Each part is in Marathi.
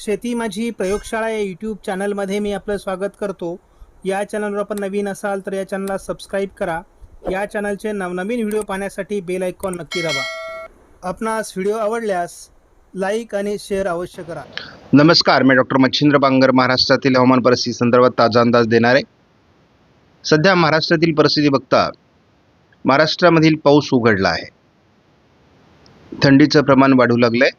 शेती माझी प्रयोगशाळा या यूट्यूब चॅनलमध्ये मी आपलं स्वागत करतो. या चॅनलवर आपण नवीन असाल तर या चॅनलला सबस्क्राईब करा. या चॅनलचे नवनवीन व्हिडिओ पाहण्यासाठी बेल आयकॉन नक्की दाबा. आपणास व्हिडिओ आवडल्यास लाईक आणि शेअर अवश्य करा. नमस्कार मी डॉक्टर मच्छिंद्र बांगर महाराष्ट्रातील हवामान परिस्थिती संदर्भात ताजा अंदाज देणार. आहे सध्या महाराष्ट्रातील परिस्थिती बघता महाराष्ट्रामधील पाऊस उघडला आहे. थंडीचं प्रमाण वाढू लागलं आहे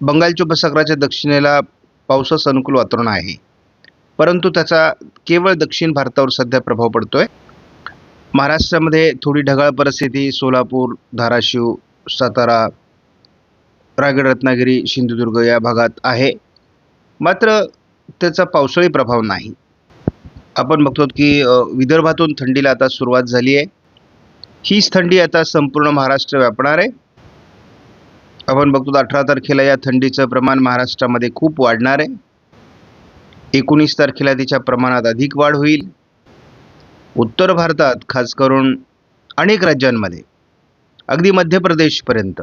बंगालच्या उपसागराच्या दक्षिणेला पावसास अनुकूल वातावरण आहे. परंतु त्याचा केवळ दक्षिण भारतावर सध्या प्रभाव पडतोय. महाराष्ट्रामध्ये थोडी ढगाळ परिस्थिती सोलापूर धाराशिव सातारा रायगड रत्नागिरी सिंधुदुर्ग या भागात आहे. मात्र त्याचा पावसाळी प्रभाव नाही. आपण बघतो की विदर्भातून थंडीला आता सुरुवात झाली आहे. हीच थंडी आता संपूर्ण महाराष्ट्र व्यापणार आहे. आपण बघतो अठरा तारखेला या थंडीचं प्रमाण महाराष्ट्रामध्ये खूप वाढणार आहे. एकोणीस तारखेला तिच्या प्रमाणात अधिक वाढ होईल. उत्तर भारतात खास करून अनेक राज्यांमध्ये अगदी मध्य प्रदेशपर्यंत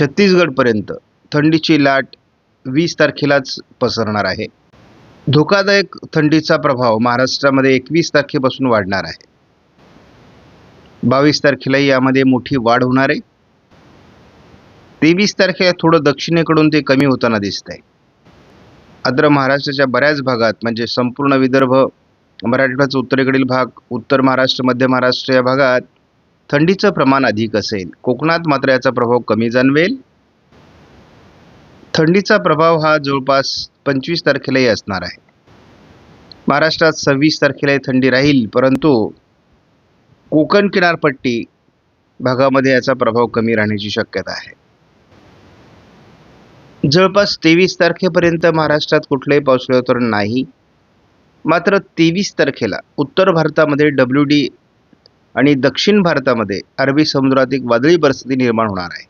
छत्तीसगडपर्यंत थंडीची लाट वीस तारखेलाच पसरणार आहे. धोकादायक थंडीचा प्रभाव महाराष्ट्रामध्ये एकवीस तारखेपासून वाढणार आहे. बावीस तारखेला यामध्ये मोठी वाढ होणार आहे. तेवीस तारखेला थोडं दक्षिणेकडून ते कमी होताना दिसत आहे अत्र महाराष्ट्राच्या बऱ्याच भागात म्हणजे संपूर्ण विदर्भ मराठवाड्याचा उत्तरेकडील भाग उत्तर महाराष्ट्र मध्य महाराष्ट्र या भागात थंडीचं प्रमाण अधिक असेल. कोकणात मात्र याचा प्रभाव कमी जाणवेल. थंडीचा प्रभाव हा जवळपास पंचवीस तारखेलाही असणार आहे. महाराष्ट्रात सव्वीस तारखेलाही थंडी राहील परंतु कोकण किनारपट्टी भागामध्ये याचा प्रभाव कमी राहण्याची शक्यता आहे. जवळपास तेवीस तारखेपर्यंत महाराष्ट्रात कुठलंही पावसाळी वातावरण नाही. मात्र तेवीस तारखेला उत्तर भारतामध्ये डब्ल्यू डी आणि दक्षिण भारतामध्ये अरबी समुद्रात एक वादळी परिस्थिती निर्माण होणार आहे.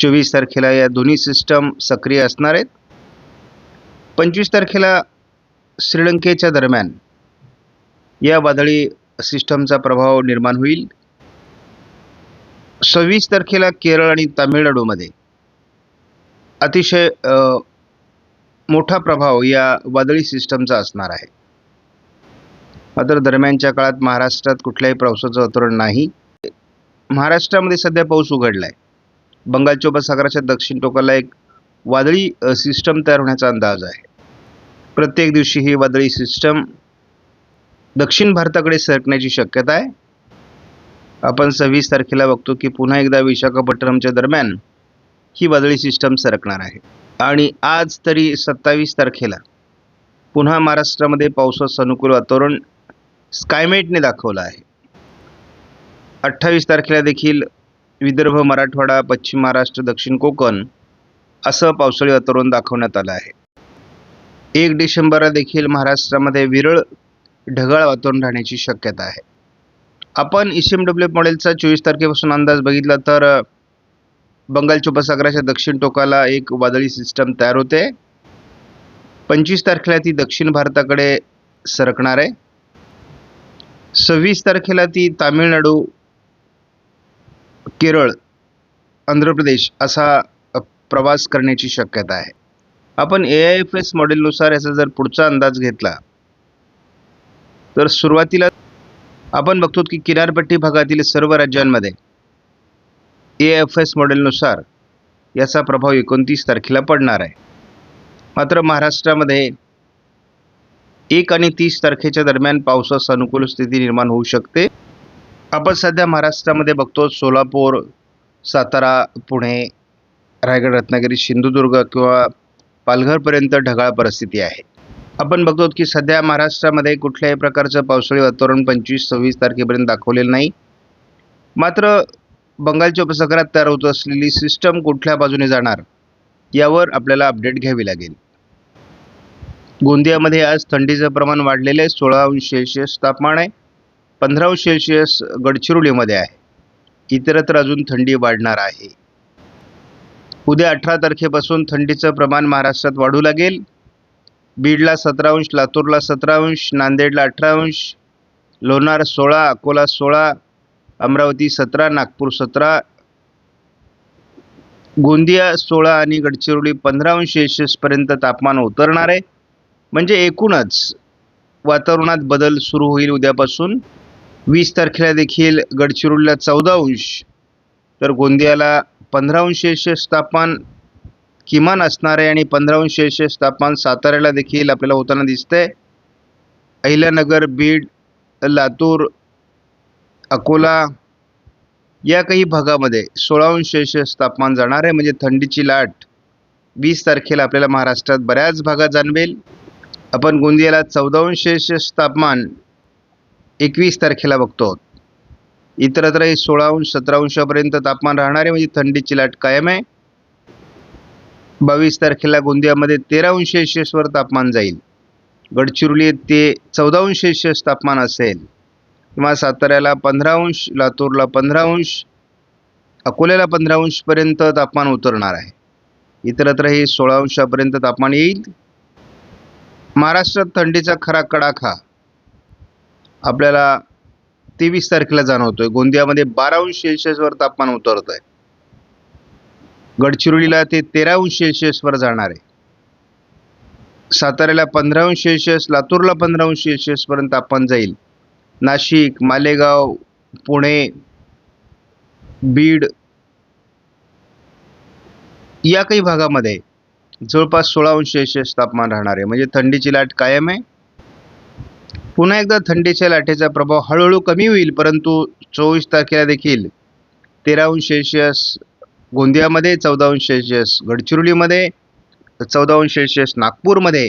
चोवीस तारखेला या दोन्ही सिस्टम सक्रिय असणार आहेत. पंचवीस तारखेला श्रीलंकेच्या दरम्यान या वादळी सिस्टमचा प्रभाव निर्माण होईल. सव्वीस तारखेला केरळ आणि तामिळनाडूमध्ये अतिशय मोठा प्रभाव या वादळी सिस्टमचा असणार आहे. मात्र दरम्यानच्या काळात महाराष्ट्रात कुठल्याही पावसाचं वातावरण नाही. महाराष्ट्रामध्ये सध्या पाऊस उघडला आहे बंगालच्या उपसागराच्या दक्षिण टोकाला एक वादळी सिस्टम तयार होण्याचा अंदाज आहे. प्रत्येक दिवशी ही वादळी सिस्टम दक्षिण भारताकडे सरकण्याची शक्यता आहे. आपण सव्वीस तारखेला बघतो की पुन्हा एकदा विशाखापट्टणमच्या दरम्यान ही वादळी सिस्टम सरकणार आहे. आणि आज तरी सत्तावीस तारखेला पुन्हा महाराष्ट्रामध्ये पावसास अनुकूल वातावरण स्कायमेटने दाखवलं आहे. अठ्ठावीस तारखेला देखील विदर्भ मराठवाडा पश्चिम महाराष्ट्र दक्षिण कोकण असं पावसाळी वातावरण दाखवण्यात आलं आहे. एक डिसेंबरला देखील महाराष्ट्रामध्ये विरळ ढगाळ वातावरण राहण्याची शक्यता आहे. आपण इसीएम डब्ल्यू मॉडेलचा चोवीस तारखेपासून अंदाज बघितला तर बंगालच्या उपसागराच्या दक्षिण टोकाला एक वादळी सिस्टम तयार होते. पंचवीस तारखेला ती दक्षिण भारताकडे सरकणार. आहे सव्वीस तारखेला ती तामिळनाडू केरळ आंध्र प्रदेश असा प्रवास करण्याची शक्यता आहे. आपण ए आय एफ एस मॉडेलनुसार याचा जर पुढचा अंदाज घेतला तर सुरुवातीला आपण बघतो की किनारपट्टी भागातील सर्व राज्यांमध्ये ए एफ एस मॉडेलनुसार याचा प्रभाव एकोणतीस तारखेला पडणार आहे. मात्र महाराष्ट्रामध्ये एक आणि तीस तारखेच्या दरम्यान पावसास अनुकूल स्थिती निर्माण होऊ शकते. आपण सध्या महाराष्ट्रामध्ये बघतो सोलापूर सातारा पुणे रायगड रत्नागिरी सिंधुदुर्ग किंवा पालघरपर्यंत ढगाळ परिस्थिती आहे. आपण बघतो की सध्या महाराष्ट्रामध्ये कुठल्याही प्रकारचं पावसाळी वातावरण पंचवीस सव्वीस तारखेपर्यंत दाखवलेलं नाही. मात्र बंगालच्या उपसागरात तयार होत असलेली सिस्टम कुठल्या बाजूने जाणार यावर आपल्याला अपडेट घ्यावी लागेल. गोंदियामध्ये आज थंडीचं प्रमाण वाढलेलं आहे सोळा अंश सेल्सिअस तापमान आहे पंधरा अंश सेल्सिअस गडचिरोलीमध्ये आहे. इतरत्र अजून थंडी वाढणार आहे. उद्या अठरा तारखेपासून थंडीचं प्रमाण महाराष्ट्रात वाढू लागेल. बीडला सतरा अंश लातूरला सतरा अंश नांदेडला अठरा अंश लोणार सोळा अकोला सोळा अमरावती सतरा नागपूर सतरा गोंदिया सोळा आणि गडचिरोली पंधरा अंश सेल्सिअसपर्यंत तापमान उतरणार आहे. म्हणजे एकूणच वातावरणात बदल सुरू होईल उद्यापासून. वीस तारखेला देखील गडचिरोलीला चौदा अंश तर गोंदियाला पंधरा अंश सेल्सिअस तापमान किमान असणार आहे आणि पंधरा अंश सेल्सिअस तापमान साताऱ्याला देखील आपल्याला होताना दिसतंय. अहिल्यानगर बीड लातूर अकोला या काही भागामध्ये सोळावंश सेल्शियस तापमान जाणार आहे. म्हणजे थंडीची लाट वीस तारखेला आपल्याला महाराष्ट्रात बऱ्याच भागात जाणवेल. आपण गोंदियाला चौदावंश सेल्शियस तापमान एकवीस तारखेला बघतो. इतरत्रही सोळा अंश सतरा अंशापर्यंत तापमान राहणार आहे. म्हणजे थंडीची लाट कायम आहे. बावीस तारखेला गोंदियामध्ये तेरा अंश तापमान जाईल. गडचिरोली ते चौदा अंश तापमान असेल. किंवा साताऱ्याला पंधरा अंश लातूरला पंधरा अंश अकोल्याला पंधरा अंशपर्यंत तापमान उतरणार आहे. इतरत्रही सोळा अंशापर्यंत तापमान येईल. महाराष्ट्रात थंडीचा खरा कडाखा आपल्याला तेवीस तारखेला जाणवतोय. गोंदियामध्ये बारा अंश सेल्सिअसवर तापमान उतरत आहे गडचिरोलीला ते तेरा अंश सेल्सिअसवर जाणार आहे. साताऱ्याला पंधरा अंश सेल्सिअस लातूरला पंधरा अंश सेल्सिअसपर्यंत तापमान जाईल. नाशिक मालेगाव पुणे बीड या काही भागामध्ये जवळपास सोळा अंश सेल्सिअस तापमान राहणार आहे. म्हणजे थंडीची लाट कायम आहे. पुन्हा एकदा थंडीच्या लाटेचा प्रभाव हळूहळू कमी होईल परंतु चोवीस तारखेला देखील तेरा अंश सेल्शियस गोंदियामध्ये चौदा अंश सेल्शियस गडचिरोलीमध्ये चौदा अंश सेल्शियस नागपूरमध्ये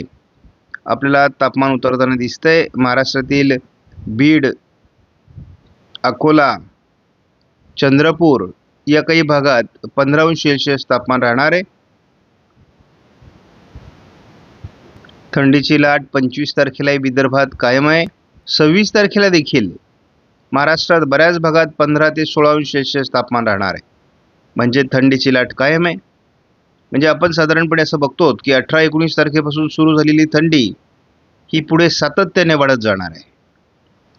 आपल्याला तापमान उतरताना दिसतंय. महाराष्ट्रातील बीड अकोला चंद्रपूर या काही भागात पंधरा सेल्सिअस तापमान राहणार आहे. थंडीची लाट पंचवीस तारखेलाही विदर्भात कायम आहे. सव्वीस तारखेला देखील महाराष्ट्रात बऱ्याच भागात पंधरा ते सोळा अंश सेल्सिअस तापमान राहणार आहे. म्हणजे थंडीची लाट कायम आहे. म्हणजे आपण साधारणपणे असं बघतो की अठरा एकोणीस तारखेपासून सुरू झालेली थंडी ही पुढे सातत्याने वाढत जाणार आहे.